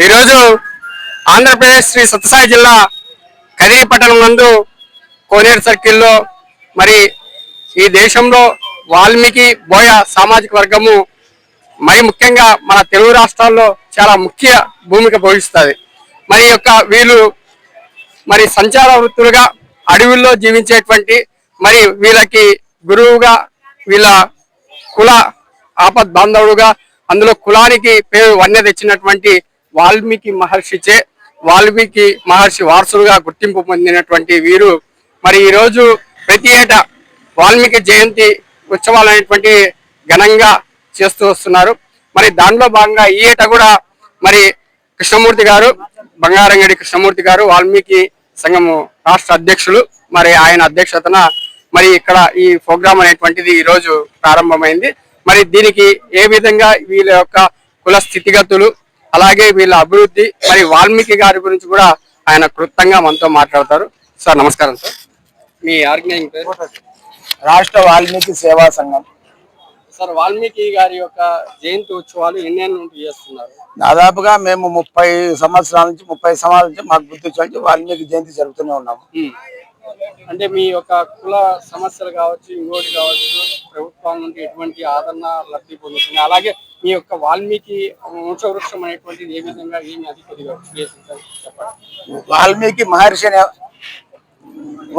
ఈరోజు ఆంధ్రప్రదేశ్ శ్రీ సత్యసాయి జిల్లా కదిరి పట్టణం నందు కోనేరు సర్కిల్లో మరి ఈ దేశంలో వాల్మీకి బోయ సామాజిక వర్గము మరి ముఖ్యంగా మన తెలుగు రాష్ట్రాల్లో చాలా ముఖ్య భూమిక పోషిస్తుంది. మరి యొక్క వీళ్ళు మరి సంచార వృత్తులుగా అడవుల్లో జీవించేటువంటి మరి వీళ్ళకి గురువుగా వీళ్ళ కుల ఆపద్ బాంధవుడుగా అందులో కులానికి పేరు వన్య తెచ్చినటువంటి వాల్మీకి మహర్షిచే వాల్మీకి మహర్షి వారసులుగా గుర్తింపు పొందినటువంటి వీరు. మరి ఈరోజు ప్రతి ఏటా వాల్మీకి జయంతి ఉత్సవాలు అనేటువంటి ఘనంగా చేస్తూ వస్తున్నారు. మరి దానిలో భాగంగా ఈ ఏట కూడా మరి కృష్ణమూర్తి గారు బంగారంగడి కృష్ణమూర్తి గారు వాల్మీకి సంఘము రాష్ట్ర అధ్యక్షులు మరి ఆయన అధ్యక్షతన మరి ఇక్కడ ఈ ప్రోగ్రామ్ అనేటువంటిది ఈరోజు ప్రారంభమైంది. మరి దీనికి ఏ విధంగా వీళ్ళ యొక్క కుల స్థితిగతులు అలాగే వీళ్ళ అభివృద్ధి మరి వాల్మీకి గారి గురించి కూడా ఆయన క్లుప్తంగా మనతో మాట్లాడతారు. సార్ నమస్కారం సార్. మీ ఆర్గనైజింగ్ పేరు? రాష్ట్ర వాల్మీకి సేవా సంఘం. సార్ వాల్మీకి గారి యొక్క జయంతి ఉత్సవాలు నుండి చేస్తున్నారు? దాదాపుగా మేము ముప్పై సంవత్సరాల నుంచి ముప్పై సంవత్సరాల నుంచి మాకు గుర్తొచ్చి నుంచి వాల్మీకి జయంతి జరుపుతూనే ఉన్నాము. అంటే మీ యొక్క కుల సమస్యలు కావచ్చు ఇంకోటి కావచ్చు ప్రభుత్వాల నుండి ఎటువంటి ఆదరణ లబ్ధి పొందుతుంది? అలాగే మీ యొక్క వాల్మీకి వంశవృక్షం అనేటువంటిది ఏ విధంగా ఏమి అధికారిగా విశ్లేషించాలి చెప్పండి. వాల్మీకి మహర్షి అనే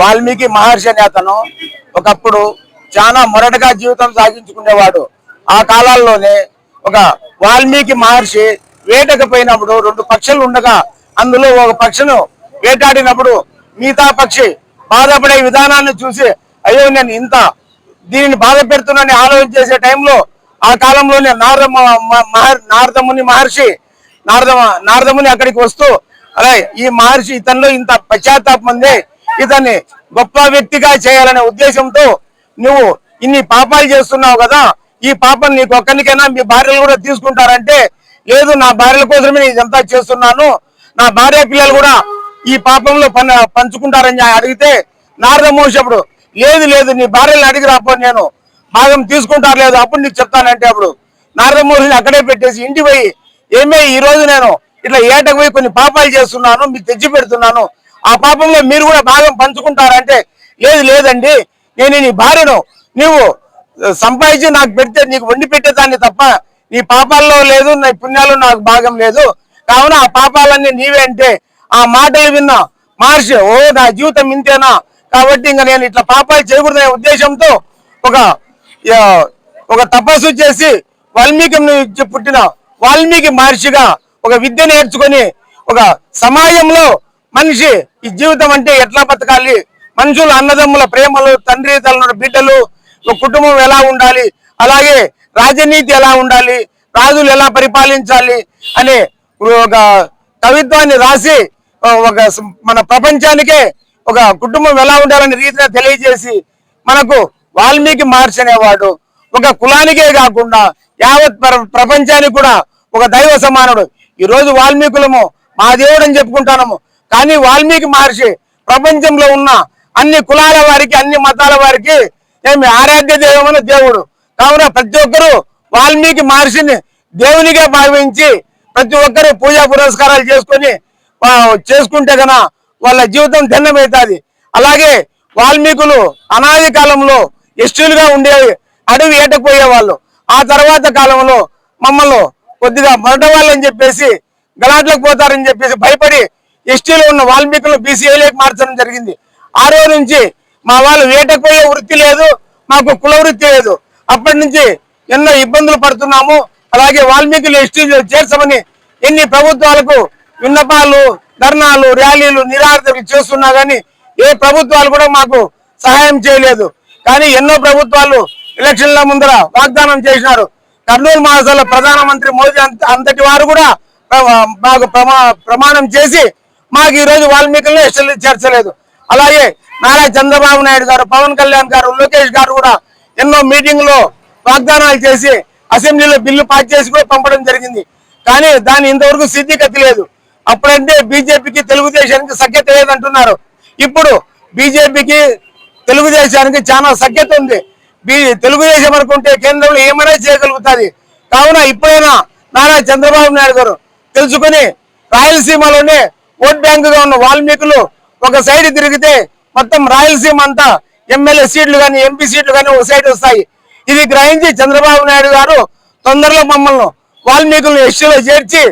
వాల్మీకి మహర్షి అనే అతను ఒకప్పుడు చాలా మొరటగా జీవితం సాగించుకునేవాడు. ఆ కాలాల్లోనే ఒక వాల్మీకి మహర్షి వేటకు పోయినప్పుడు రెండు పక్షులు ఉండగా అందులో ఒక పక్షిను వేటాడినప్పుడు మిగతా పక్షి బాధపడే విధానాన్ని చూసి అయ్యో నేను ఇంత దీనిని బాధ పెడుతున్నాని ఆలోచన చేసే టైంలో ఆ కాలంలోనే నారద మహర్- నారదముని మహర్షి నారద నారదముని అక్కడికి వస్తూ అలా ఈ మహర్షి ఇతనిలో ఇంత పశ్చాత్తాపం ఉంది ఇతన్ని గొప్ప వ్యక్తిగా చేయాలనే ఉద్దేశంతో నువ్వు ఇన్ని పాపాలు చేస్తున్నావు కదా ఈ పాపం నీకు ఒక్కరికైనా మీ భార్యలు కూడా తీసుకుంటారంటే లేదు నా భార్యల కోసమే నేను ఇదంతా చేస్తున్నాను నా భార్య పిల్లలు కూడా ఈ పాపంలో పంచుకుంటారని అడిగితే నారద మహర్షి లేదు లేదు నీ భార్యలను అడిగి రాపో నేను. భాగం తీసుకుంటారు లేదు అప్పుడు నీకు చెప్తానంటే అప్పుడు. నారదమూర్తిని అక్కడే పెట్టేసి ఇంటి పోయి ఏమే ఈ రోజు నేను ఇట్లా ఏటకు పోయి కొన్ని పాపాలు చేస్తున్నాను మీకు తెచ్చి పెడుతున్నాను. ఆ పాపంలో మీరు కూడా భాగం పంచుకుంటారంటే లేదు లేదండి నేను నీ భార్యను నీవు సంపాదించి నాకు పెడితే నీకు వండి పెట్టేదాన్ని తప్ప నీ పాపాల్లో లేదు నీ పుణ్యాలు నాకు భాగం లేదు. కావున ఆ పాపాలన్నీ నీవే అంటే ఆ మాటలు విన్న మహర్షి ఓ నా జీవితం ఇంతేనా? కాబట్టి ఇంకా నేను ఇట్లా పాపాలు చేయకూడదనే ఉద్దేశంతో ఒక ఒక తపస్సు చేసి వాల్మీకి పుట్టిన వాల్మీకి మహర్షిగా ఒక విద్య నేర్చుకొని ఒక సమాజంలో మనిషి ఈ జీవితం అంటే ఎట్లా బతకాలి? మనుషులు అన్నదమ్ముల ప్రేమలు తండ్రి తల్లి బిడ్డలు కుటుంబం ఎలా ఉండాలి? అలాగే రాజనీతి ఎలా ఉండాలి? రాజులు ఎలా పరిపాలించాలి? అనే ఒక కవిత్వాన్ని రాసి ఒక మన ప్రపంచానికే ఒక కుటుంబం ఎలా ఉండాలనే రీతిగా తెలియజేసి మనకు వాల్మీకి మహర్షి అనేవాడు ఒక కులానికే కాకుండా యావత్ ప్ర- ప్రపంచానికి కూడా ఒక దైవ సమానుడు. ఈ రోజు వాల్మీకులము మా దేవుడు అని చెప్పుకుంటాము కానీ వాల్మీకి మహర్షి ప్రపంచంలో ఉన్న అన్ని కులాల వారికి అన్ని మతాల వారికి ఏమి ఆరాధ్య దైవమైన దేవుడు. కావున ప్రతి ఒక్కరూ వాల్మీకి మహర్షిని దేవునిగా భావించి ప్రతి ఒక్కరు పూజా పురస్కారాలు చేసుకొని చేసుకుంటే గన వాళ్ళ జీవితం ధన్యమవుతుంది అలాగే వాల్మీకులు అనాది కాలంలో ఎస్టీలుగా ఉండేవి అడవి ఏటకపోయేవాళ్ళు ఆ తర్వాత కాలంలో మమ్మల్ని కొద్దిగా మొదట వాళ్ళని చెప్పేసి గలాట్లకు పోతారని చెప్పేసి భయపడి ఎస్టీలో ఉన్న వాల్మీకులు బీసీఏలోకి మార్చడం జరిగింది. ఆ రోజు నుంచి మా వాళ్ళు వేటకుపోయే వృత్తి లేదు మాకు కుల వృత్తి లేదు. అప్పటి నుంచి ఎన్నో ఇబ్బందులు పడుతున్నాము. అలాగే వాల్మీకులు ఎస్టీలు చేర్చమని ఎన్ని ప్రభుత్వాలకు విన్నపాలు ధర్నాలు ర్యాలీలు నిరాహారతలు చేస్తున్నా గానీ ఏ ప్రభుత్వాలు కూడా మాకు సహాయం చేయలేదు. కానీ ఎన్నో ప్రభుత్వాలు ఎలక్షన్ల ముందర వాగ్దానం చేసినారు. కర్నూలు మహాసభలో ప్రధానమంత్రి మోదీ అంత అంతటి వారు కూడా మాకు ప్రమా ప్రమాణం చేసి మాకు ఈరోజు వాల్మీకులను ఎస్టీలు చేర్చలేదు. అలాగే నారా చంద్రబాబు నాయుడు గారు పవన్ కళ్యాణ్ గారు లోకేష్ గారు కూడా ఎన్నో మీటింగ్లో వాగ్దానాలు చేసి అసెంబ్లీలో బిల్లు పాస్ చేసి కూడా పంపడం జరిగింది. కానీ దాని ఇంతవరకు సిద్ధిగతి లేదు అప్పుడంటే బీజేపీకి తెలుగుదేశానికి సఖ్యత లేదంటున్నారు. ఇప్పుడు బీజేపీకి తెలుగుదేశానికి చాలా సఖ్యత ఉంది. బీ తెలుగుదేశం అనుకుంటే కేంద్రంలో ఏమైనా చేయగలుగుతుంది? కావున ఇప్పుడైనా నారా చంద్రబాబు నాయుడు గారు తెలుసుకుని రాయలసీమలోనే ఓట్ బ్యాంకుగా ఉన్న వాల్మీకులు ఒక సైడ్ తిరిగితే మొత్తం రాయలసీమ అంతా ఎమ్మెల్యే సీట్లు కానీ ఎంపీ సీట్లు కానీ ఒక సైడ్ వస్తాయి. ఇది గ్రహించి చంద్రబాబు నాయుడు గారు తొందరలో మమ్మల్ని వాల్మీకులను ఎస్టీలో చేర్చి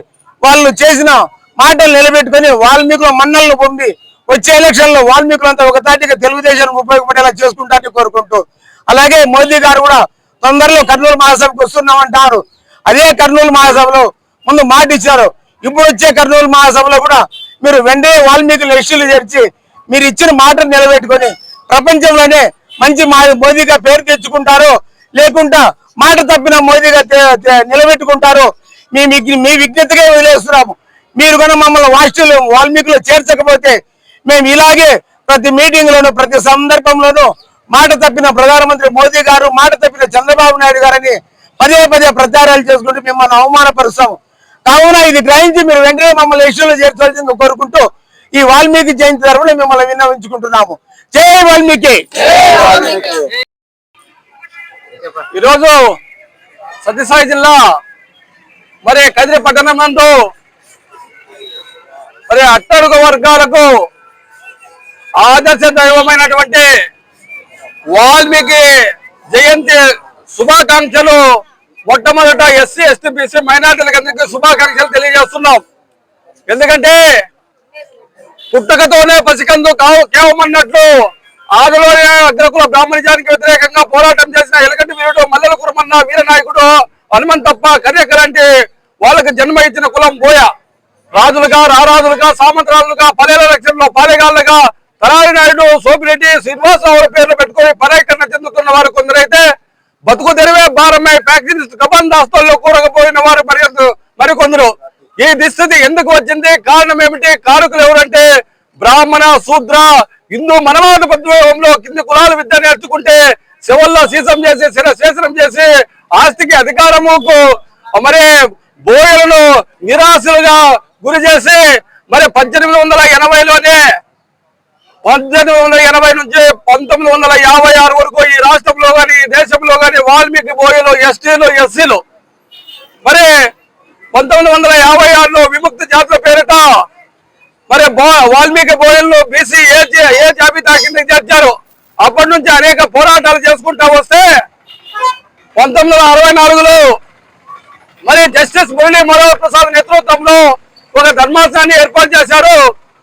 వాళ్ళు చేసిన మాటలు నిలబెట్టుకొని వాల్మీకుల మన్నలను పొంది వచ్చే ఎలక్షన్లో వాల్మీకులంతా ఒక తాటిగా తెలుగుదేశానికి ఉపయోగపడేలా చేసుకుంటారని కోరుకుంటూ అలాగే మోదీ గారు కూడా తొందరలో కర్నూలు మహాసభకు వస్తున్నామంటారు. అదే కర్నూలు మహాసభలో ముందు మాట ఇచ్చారు. ఇప్పుడు వచ్చే కర్నూలు మహాసభలో కూడా మీరు వెంటనే వాల్మీకులు ఎస్టీలు చేర్చి మీరు ఇచ్చిన మాటను నిలబెట్టుకొని ప్రపంచంలోనే మంచి మా మోదీగా పేరు తెచ్చుకుంటారు లేకుండా మాట తప్పిన మోదీగా నిలబెట్టుకుంటారు మీ మీ విజ్ఞతగా వదిలేస్తున్నాము. మీరు కూడా మమ్మల్ని వాస్టులు వాల్మీకులు చేర్చకపోతే మేము ఇలాగే ప్రతి మీటింగ్ లోను ప్రతి సందర్భంలోనూ మాట తప్పిన ప్రధానమంత్రి మోదీ గారు మాట తప్పిన చంద్రబాబు నాయుడు గారని పదే పదే ప్రచారాలు చేసుకుంటూ మిమ్మల్ని అవమానపరుస్తాము కావున ఇది గ్రహించి మీరు వెంటనే మమ్మల్ని ఇష్యూలో చేర్చవలసింది కోరుకుంటూ ఈ వాల్మీకి జయంతి తరఫున మిమ్మల్ని విన్నవించుకుంటున్నాము. జై వాల్మీకి! ఈరోజు సత్యసాయి జిల్లా మరి కదిరి పట్టణం నందు మరి అట్టడుగు వర్గాలకు ఆదర్శ దైవమైనటువంటి వాల్మీకి జయంతి శుభాకాంక్షలు. మొట్టమొదట ఎస్సీ ఎస్టీ బీసీ మైనార్టీలకు శుభాకాంక్షలు తెలియజేస్తున్నాం. ఎందుకంటే పుట్టకతోనే పసికందు కావు కేవమన్నట్లు ఆదిలోనే అగ్రకుల బ్రాహ్మణిజానికి వ్యతిరేకంగా పోరాటం చేసిన ఎలగంటి వీరుడు మల్లెల కురమన్న వీర నాయకుడు హనుమంతప్ప కర్యక లాంటి వాళ్ళకి జన్మ ఇచ్చిన కులం బోయ రాజులుగా రారాజులుగా సామంతరాజులుగా పల్లెల లక్ష్యంలో పాలేగాళ్ళుగా తరారి నాయుడు సోపిరెడ్డి శ్రీనివాసరావు పేర్లు పెట్టుకొని పర్యటన చెందుతున్న వారు కొందరైతే బతుకు తెరివే భారమై ఫ్యాక్టరీ దాస్తాల్లో కూరకపోయిన వారు మరి మరికొందరు. ఈ దుస్థితి ఎందుకు వచ్చింది? కారణం ఏమిటి? కారకులు ఎవరంటే బ్రాహ్మణ శూద్ర హిందూ మనవాద పద్వంలో కింది కులాల విద్య నేర్చుకుంటే శివల్లో సీసం చేసి శిర శేషనం చేసి ఆస్తికి అధికారముకు మరి బోయలను నిరాశలుగా గురి చేసి మరి పద్దెనిమిది వందల ఎనభైలోనే పద్దెనిమిది వందల ఎనభై నుంచి పంతొమ్మిది వందల యాభై ఆరు వరకు ఈ రాష్ట్రంలో కానీ దేశంలో కానీ వాల్మీకి బోయలు ఎస్టీలు ఎస్సీలు. మరి పంతొమ్మిది వందల యాభై ఆరులో విముక్తి జాతుల పేరిట మరి వాల్మీకి బోయల్లో బీసీ ఏ ఏ జాబితా కింద చేర్చారు? అప్పటి నుంచి అనేక పోరాటాలు చేసుకుంటా వస్తే పంతొమ్మిది వందల అరవై నాలుగులో మరి జస్టిస్ మురళీ మనోహర్ ప్రసాద్ నేతృత్వంలో ఒక ధర్మాసనాన్ని ఏర్పాటు చేశారు.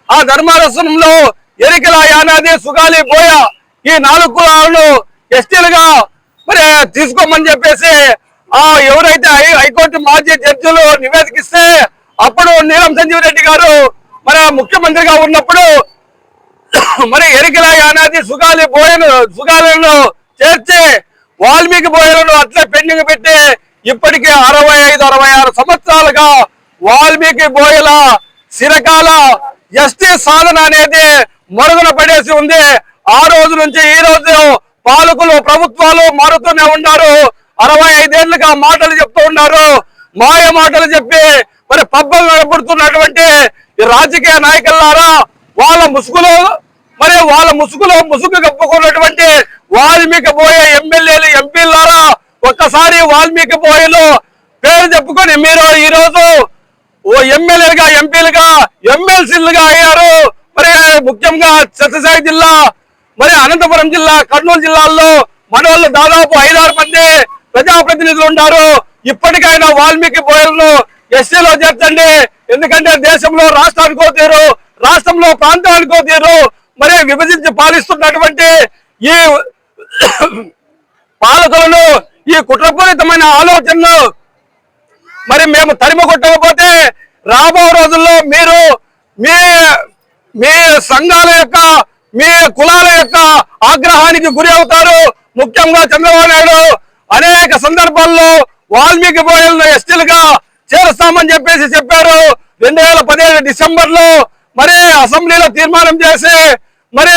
ఆ ధర్మాసనంలో ఎరికల యానాది సుగాలి బోయ ఈ నాలుగు కులాలను ఎస్టీలుగా మరి తీసుకోమని చెప్పేసి ఆ ఎవరైతే హైకోర్టు మాజీ జడ్జిలు నివేదికిస్తే అప్పుడు నీలం సంజీవ్ రెడ్డి గారు మరి ముఖ్యమంత్రిగా ఉన్నప్పుడు మరి ఎరికల యానాది సుగాలి బోయను సుగాలను చేర్చి వాల్మీకి బోయలను అట్లే పెండింగ్ పెట్టి ఇప్పటికే అరవై ఐదు అరవై ఆరు సంవత్సరాలుగా వాల్మీకి బోయల సిరకాల ఎస్టీ సాధన అనేది మరుగున పడేసి ఉంది. ఆ రోజు నుంచి ఈ రోజు పాలకులు ప్రభుత్వాలు మారుతూనే ఉన్నారు. అరవై ఐదేళ్ళుగా మాటలు చెప్తూ ఉన్నారు. మాయ మాటలు చెప్పి మరి పబ్బం నిలబడుతున్నటువంటి రాజకీయ నాయకులారా వాళ్ళ ముసుగులో మరి వాళ్ళ ముసుగులో ముసుగు కప్పుకున్నటువంటి వాల్మీకి పోయే ఎమ్మెల్యేలు ఎంపీలారా ఒక్కసారి వాల్మీకి పోయేలో పేరు చెప్పుకొని మీరు ఈ రోజు ఓ ఎమ్మెల్యేలుగా ఎంపీలుగా ఎమ్మెల్సీలుగా అయ్యారు. మరి ముఖ్యంగా సత్యసాయి జిల్లా మరి అనంతపురం జిల్లా కర్నూలు జిల్లాల్లో మన దాదాపు ఐదారు మంది ప్రజాప్రతినిధులు ఉన్నారు. ఇప్పటికైనా వాల్మీకి బోయలను ఎస్సీలో చేర్చండి. ఎందుకంటే దేశంలో రాష్ట్రానికో తీరు రాష్ట్రంలో ప్రాంతానికో తీరు మరి విభజించి పాలిస్తున్నటువంటి ఈ పాలకులను ఈ కుట్రపూరితమైన ఆలోచనలు మరి మేము తరిమ కొట్టకపోతే రాబో రోజుల్లో మీరు మీ మీ సంఘాల యొక్క మీ కులాల యొక్క ఆగ్రహానికి గురి అవుతారు. ముఖ్యంగా చంద్రబాబు నాయుడు అనేక సందర్భాల్లో వాల్మీకి బోయలను ఎస్టీలుగా చేరుస్తామని చెప్పేసి చెప్పారు. రెండు వేల పదిహేడు డిసెంబర్లో మరి అసెంబ్లీలో తీర్మానం చేసి మరి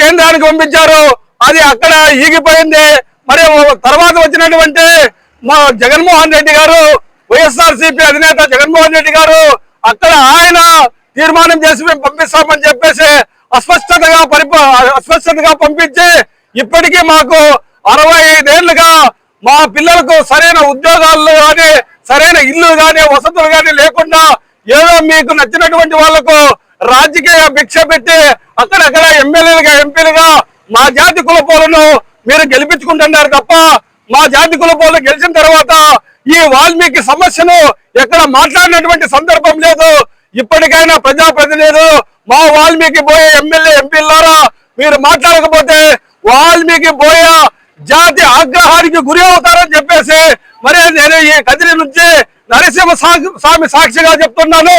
కేంద్రానికి పంపించారు. అది అక్కడ ఈగిపోయింది. మరి తర్వాత వచ్చినటువంటి మా జగన్మోహన్ రెడ్డి గారు వైఎస్ఆర్ సిపి అధినేత జగన్మోహన్ రెడ్డి గారు అక్కడ ఆయన తీర్మానం చేసి మేము పంపిస్తామని చెప్పేసి అస్పష్టతగా పరిప అస్పష్టతగా పంపించి ఇప్పటికీ మాకు అరవై ఐదేళ్ళుగా మా పిల్లలకు సరైన ఉద్యోగాలు కానీ సరైన ఇల్లు కానీ వసతులు కానీ లేకుండా ఏదో మీకు నచ్చినటువంటి వాళ్ళకు రాజకీయ భిక్ష పెట్టి అక్కడక్కడ ఎమ్మెల్యేలుగా ఎంపీలుగా మా జాతి కులపోలను మీరు గెలిపించుకుంటున్నారు తప్ప మా జాతి కులపోలు గెలిచిన తర్వాత ఈ వాల్మీకి సమస్యను ఎక్కడ మాట్లాడినటువంటి సందర్భం లేదు. ఇప్పటికైనా ప్రజాప్రతినిధులు మా వాల్మీకి పోయే ఎమ్మెల్యే ఎంపీలారా మీరు మాట్లాడకపోతే వాల్మీకి పోయే జాతి ఆగ్రహానికి గురి అవుతారని చెప్పేసి మరి నేను ఈ కదిరి నుంచి నరసింహ సా- స్వామి సాక్షిగా చెప్తున్నాను.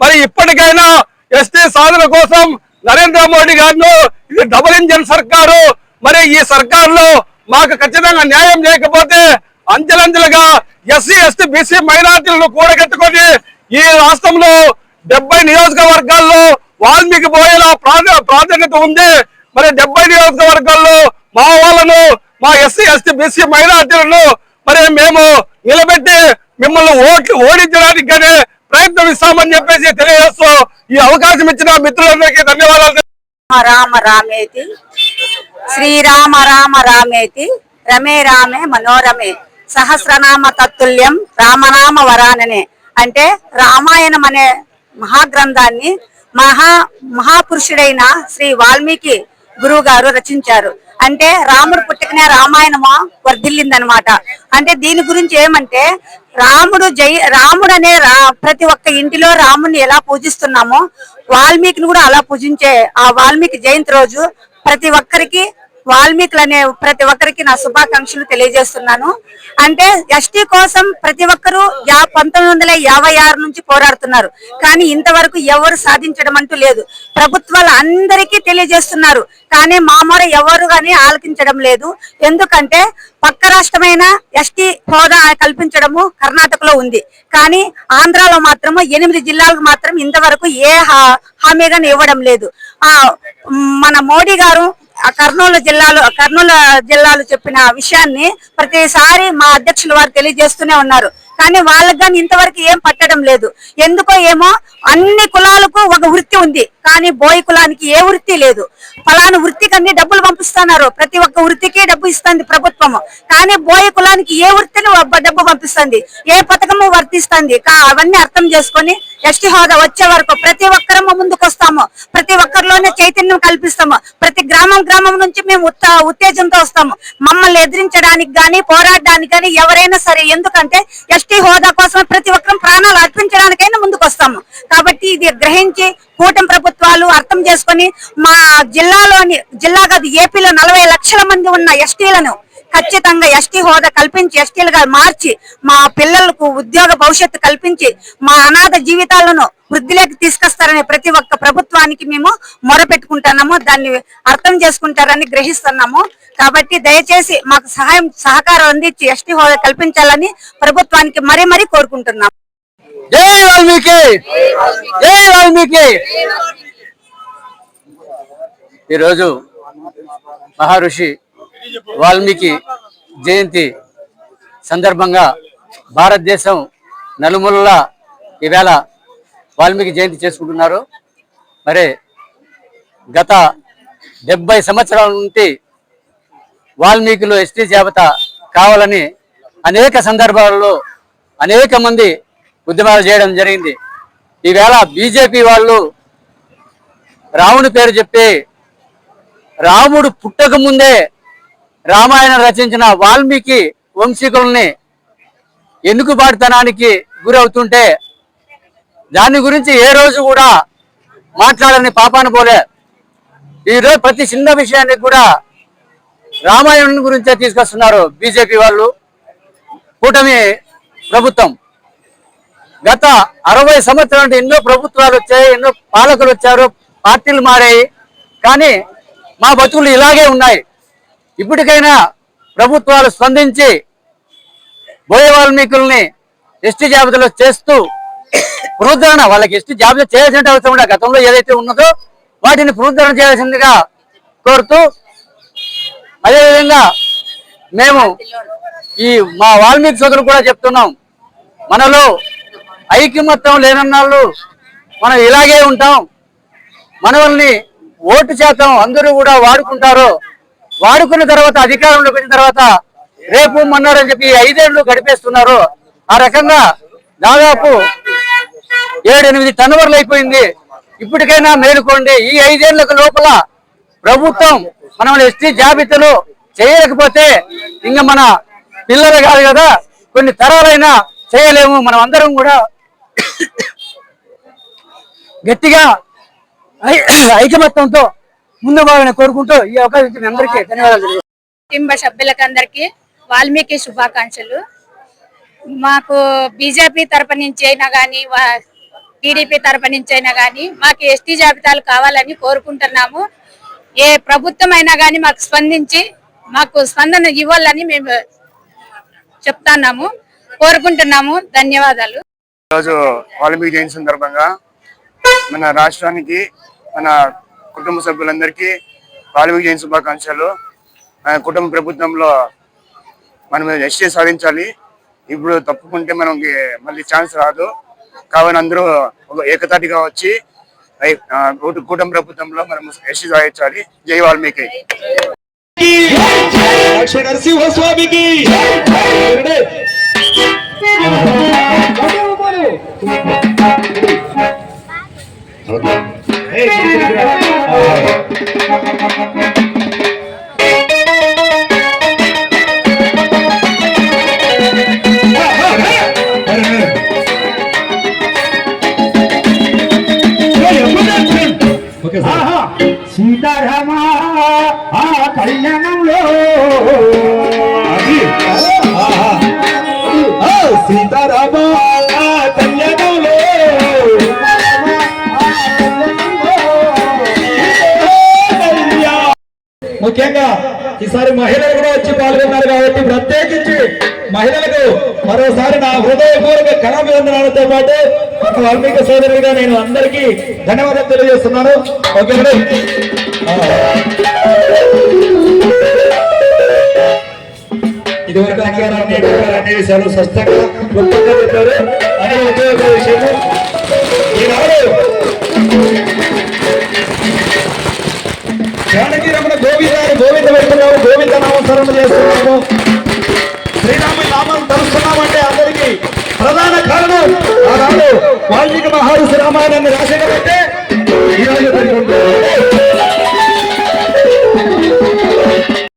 మరి ఇప్పటికైనా ఎస్టీ సాధన కోసం నరేంద్ర మోడీ గారు ఇది డబుల్ ఇంజన్ సర్కారు. మరి ఈ సర్కారులో మాకు ఖచ్చితంగా న్యాయం చేయకపోతే అంచెలంచెలుగా ఎస్సీ ఎస్టీ బీసీ మైనార్టీలను కూడగట్టుకొని ఈ రాష్ట్రంలో డెబ్బై నియోజకవర్గాల్లో వాల్మీకి పోయేలా ప్రాధాన్యత ఉంది. మరి డెబ్బై నియోజకవర్గాల్లో మా వాళ్ళను మా ఎస్సీ ఎస్టీ బీసీ మైనార్టీలను మరి మేము నిలబెట్టి మిమ్మల్ని ఓట్లు ఓడించడానికి కానీ ప్రయత్నం ఇస్తామని చెప్పేసి తెలియజేస్తూ ఈ అవకాశం ఇచ్చిన మిత్రులందరికీ ధన్యవాదాలు. రామ రామ రామేతి. శ్రీరామ రామ రామేతి రమే రామే మనోరమే సహస్రనామ తత్తుల్యం రామనామ వరాననే. అంటే రామాయణం అనే మహాగ్రంథాన్ని మహా మహాపురుషుడైన శ్రీ వాల్మీకి గురువు గారు రచించారు. అంటే రాముడు పుట్టుకనే రామాయణము వర్ధిల్లిందనమాట. అంటే దీని గురించి ఏమంటే రాముడు జై రాముడు అనే రా ప్రతి ఒక్క ఇంటిలో రాముడిని ఎలా పూజిస్తున్నామో వాల్మీకిని కూడా అలా పూజించే ఆ వాల్మీకి జయంతి రోజు ప్రతి ఒక్కరికి వాల్మీకులు అనే ప్రతి ఒక్కరికి నా శుభాకాంక్షలు తెలియజేస్తున్నాను. అంటే ఎస్టీ కోసం ప్రతి ఒక్కరూ యా పంతొమ్మిది వందల యాభై ఆరు నుంచి పోరాడుతున్నారు. కానీ ఇంతవరకు ఎవరు సాధించడం అంటూ లేదు. ప్రభుత్వాలు అందరికీ తెలియజేస్తున్నారు. కానీ మామూలు ఎవరు కానీ ఆలకించడం లేదు. ఎందుకంటే పక్క రాష్ట్రమైన ఎస్టీ హోదా కల్పించడము కర్ణాటకలో ఉంది. కానీ ఆంధ్రాలో మాత్రము ఎనిమిది జిల్లాలకు మాత్రం ఇంతవరకు ఏ హా- హామీ ఇవ్వడం లేదు. ఆ మన మోడీ గారు కర్నూలు జిల్లాలో కర్నూలు జిల్లాలో చెప్పిన విషయాన్ని ప్రతిసారి మా అధ్యక్షులు వారు తెలియజేస్తూనే ఉన్నారు. కానీ వాళ్ళకి కానీ ఇంతవరకు ఏం పట్టడం లేదు. ఎందుకో ఏమో అన్ని కులాలకు ఒక వృత్తి ఉంది. కానీ బోయి కులానికి ఏ వృత్తి లేదు. ఫలాని వృత్తికి అన్ని డబ్బులు పంపిస్తున్నారు. ప్రతి ఒక్క వృత్తికి డబ్బు ఇస్తుంది ప్రభుత్వము. కానీ బోయి కులానికి ఏ వృత్తిని డబ్బు పంపిస్తుంది? ఏ పథకము వర్తిస్తుంది? కా- అవన్నీ అర్థం చేసుకొని ఎస్టీ హోదా వచ్చే వరకు ప్రతి ఒక్కరము ముందుకు వస్తాము ప్రతి ఒక్కరిలోనే చైతన్యం కల్పిస్తాము. ప్రతి గ్రామం గ్రామం నుంచి మేము ఉత్త ఉత్తేజంతో వస్తాము. మమ్మల్ని ఎదిరించడానికి గాని పోరాడడానికి గాని ఎవరైనా సరే ఎందుకంటే ఎస్టీ హోదా కోసం ప్రతి ఒక్కరం ప్రాణాలు అర్పించడానికైనా ముందుకు వస్తాము కాబట్టి ఇది గ్రహించి కూటమి ప్రభుత్వాలు అర్థం చేసుకొని మా జిల్లాలోని జిల్లా కాదు ఏపీలో నలభై లక్షల మంది ఉన్న ఎస్టీలను ఖచ్చితంగా ఎస్టీ హోదా కల్పించి ఎస్టీలుగా మార్చి మా పిల్లలకు ఉద్యోగ భవిష్యత్తు కల్పించి మా అనాథ జీవితాలను వృద్ధిలోకి తీసుకొస్తారని ప్రతి ఒక్క ప్రభుత్వానికి మేము మొరపెట్టుకుంటున్నాము దాన్ని అర్థం చేసుకుంటారని గ్రహిస్తున్నాము. కాబట్టి దయచేసి మాకు సహాయం సహకారం అందించి ఎస్టీ హోదా కల్పించాలని ప్రభుత్వానికి మరీ మరీ కోరుకుంటున్నాము. జై వాల్మీకి! జై వాల్మీకి! ఈరోజు మహర్షి వాల్మీకి జయంతి సందర్భంగా భారతదేశం నలుమూలలా ఈవేళ వాల్మీకి జయంతి చేసుకుంటున్నారు. మరి గత డెబ్బై సంవత్సరాల నుండి వాల్మీకులు ఎస్టీ జాబిత కావాలని అనేక సందర్భాలలో అనేక మంది ఉద్యమాలు చేయడం జరిగింది. ఈవేళ బీజేపీ వాళ్ళు రాముడి పేరు చెప్పి రాముడు పుట్టక ముందే రామాయణం రచించిన వాల్మీకి వంశీకుల్ని ఎన్నుకుబాటుతనానికి గురవుతుంటే దాని గురించి ఏ రోజు కూడా మాట్లాడని పాపాన పోలే. ఈరోజు ప్రతి చిన్న విషయానికి కూడా రామాయణం గురించే తీసుకొస్తున్నారు బీజేపీ వాళ్ళు. కూటమి ప్రభుత్వం. గత అరవై సంవత్సరాల నుండి ఎన్నో ప్రభుత్వాలు వచ్చాయి ఎన్నో పాలకులు వచ్చారు పార్టీలు మారాయి. కానీ మా బతుకులు ఇలాగే ఉన్నాయి. ఇప్పటికైనా ప్రభుత్వాలు స్పందించి బోయ వాల్మీకుల్ని ఎస్టీ జాబితాలో చేస్తూ పునరుద్ధరణ వాళ్ళకి ఎస్టీ జాబితా చేయాల్సిన అవసరం ఉండే గతంలో ఏదైతే ఉన్నదో వాటిని పునరుద్ధరణ చేయాల్సిందిగా కోరుతూ అదేవిధంగా మేము ఈ మా వాల్మీకి సోదరులు కూడా చెప్తున్నాం మనలో ఐక్యమత్యం లేనన్నాళ్ళు మనం ఇలాగే ఉంటాం మనల్ని ఓటు శాతం అందరూ కూడా వాడుకుంటారు వాడుకున్న తర్వాత అధికారంలోకి వచ్చిన తర్వాత రేపు మొన్నారని చెప్పి ఐదేళ్ళు గడిపేస్తున్నారు. ఆ రకంగా దాదాపు ఏడెనిమిది టన్నువర్లు అయిపోయింది. ఇప్పటికైనా మేలుకోండి. ఈ ఐదేళ్ళకు లోపల ప్రభుత్వం మనం ఎస్టీ జాబితాలు చేయలేకపోతే ఇంకా మన పిల్లలు కాదు కదా కొన్ని తరాలైనా చేయలేము. మనం అందరం కూడా గట్టిగా ఐ- ఐకమత్యంతో ముందు పోవాలని కోరుకుంటూ ఈ అవకాశం అందరికీ ధన్యవాదాలు. కుటుంబ సభ్యులకందరికీ వాల్మీకి శుభాకాంక్షలు. మాకు బీజేపీ తరపు నుంచి అయినా కానీ టీడీపీ తరపు నుంచి అయినా కానీ మాకు ఎస్టీ జాబితాలు కావాలని కోరుకుంటున్నాము. ఏ ప్రభుత్వం అయినా కానీ మాకు స్పందించి మాకు స్పందన ఇవ్వాలని మేము చెప్తున్నాము. కోరుకుంటున్నాము. ధన్యవాదాలు. ఈరోజు వాల్మీకి జయంతి సందర్భంగా మన రాష్ట్రానికి మన కుటుంబ సభ్యులందరికీ వాల్మీకి జయంతి శుభాకాంక్షలు. మన కుటుంబ ప్రభుత్వంలో మనం ఎస్టీ సాధించాలి. ఇప్పుడు తప్పుకుంటే మనకి మళ్ళీ ఛాన్స్ రాదు. కావున అందరూ ఒక ఏకతాటిగా వచ్చి ఐ- ఆ, కూట- కుటుంబ ప్రభుత్వంలో మనం ఎస్టీ సాధించాలి. జై వాల్మీకి. సీతారామ కళ్యాణంలో ఈసారి మహిళలు కూడా వచ్చి పాల్గొన్నారు కాబట్టి ప్రత్యేకించి మహిళలకు మరోసారి నా హృదయపూర్వక కళాభివందనాలతో పాటు ఒక వాల్మీకి సోదరుడిగా నేను అందరికీ ధన్యవాదాలు తెలియజేస్తున్నాను. ఓకే ఇదివరకు అధికారాన్ని అనే విషయాలు స్పష్టంగా క్లుప్తంగా చెప్పారు. అనే విషయము ఈనాడు రమణ గోవింద పెడుతున్నాము గోవింద నామస్మరణ చేస్తున్నాము. శ్రీరామ నామం తరుస్తున్నామంటే అందరికి ప్రధాన కారణం ఆనాడు వాల్మీకి మహర్షి రామాయణాన్ని రాసేటట్టే ఈరోజు